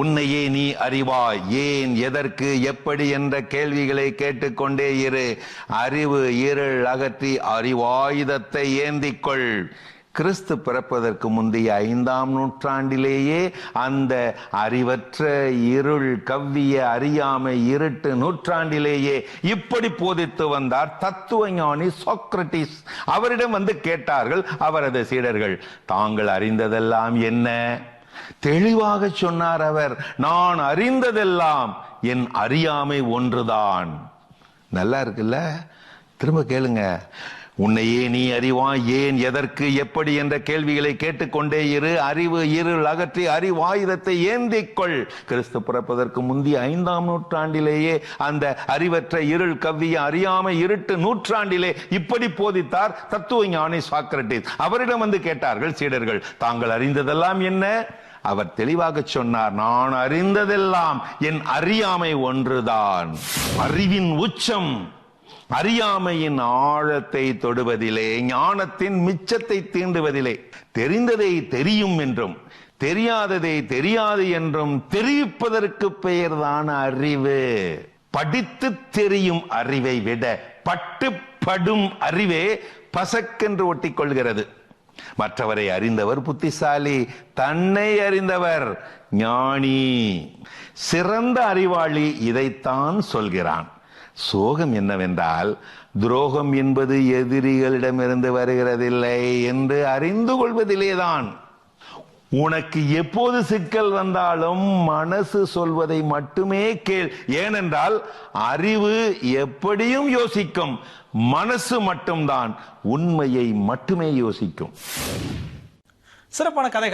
உன்னையே நீ அறிவாய். ஏன் எதற்கு எப்படி என்ற கேள்விகளை கேட்டுக்கொண்டே இரு. அறிவு இருள் அகற்றி அறிவாயுதத்தை ஏந்திக்கொள். கிறிஸ்து பிறப்பதற்கு முந்தைய ஐந்தாம் நூற்றாண்டிலேயே அந்த அறிவற்ற இருள் கவ்விய அறியாமை இருட்டு நூற்றாண்டிலேயே இப்படி போதித்து வந்தார் தத்துவ ஞானி அவரிடம் வந்து கேட்டார்கள் அவரது சீடர்கள் தாங்கள் அறிந்ததெல்லாம் என்ன? தெளிவாக சொன்னார் அவர் நான் அறிந்ததெல்லாம் என் அறியாமை ஒன்றுதான். நல்லா இருக்குல்ல? திரும்ப கேளுங்க. உன்னையே நீ அறிவாய் ஏன் எதற்கு எப்படி என்ற கேள்விகளை கேட்டுக்கொண்டே இரு. அறிவு இருள் அகற்றி அறிவாயுதத்தை ஏந்திக்கொள் கிறிஸ்து பிறப்பதற்கு முந்தைய ஐந்தாம் நூற்றாண்டிலேயே அந்த அறிவற்ற இருள் கவ்விய அறியாமை இருட்டு நூற்றாண்டிலே இப்படி போதித்தார் தத்துவ ஞானி சாக்ரட்டிஸ் அவரிடம் வந்து கேட்டார்கள் சீடர்கள் தாங்கள் அறிந்ததெல்லாம் என்ன? அவர் தெளிவாக சொன்னார் நான் அறிந்ததெல்லாம் என் அறியாமை ஒன்றுதான். அறிவின் உச்சம் அறியாமையின் ஆழத்தை தொடுவதிலே ஞானத்தின் மிச்சத்தை தீண்டுவதிலே. தெரிந்ததை தெரியும் என்றும் தெரியாததை தெரியாது என்றும் தெரிவிப்பதற்கு பெயர்தான் அறிவு. படித்து தெரியும் அறிவை விட பட்டு படும் அறிவே பசக்கென்று ஒட்டிக்கொள்கிறது மற்றவரை அறிந்தவர் புத்திசாலி தன்னை அறிந்தவர் ஞானி. சிறந்த அறிவாளி இதைத்தான் சொல்கிறான். சோகம் என்னவென்றால் துரோகம் என்பது எதிரிகளிடமிருந்து வருகிறதில்லை என்று அறிந்து கொள்வதிலேதான். உனக்கு எப்போது சிக்கல் வந்தாலும் மனசு சொல்வதை மட்டுமே கேள். ஏனென்றால் அறிவு எப்படியும் யோசிக்கும் மனசு மட்டும்தான் உண்மையை மட்டுமே யோசிக்கும். சிறப்பான கதைகள்.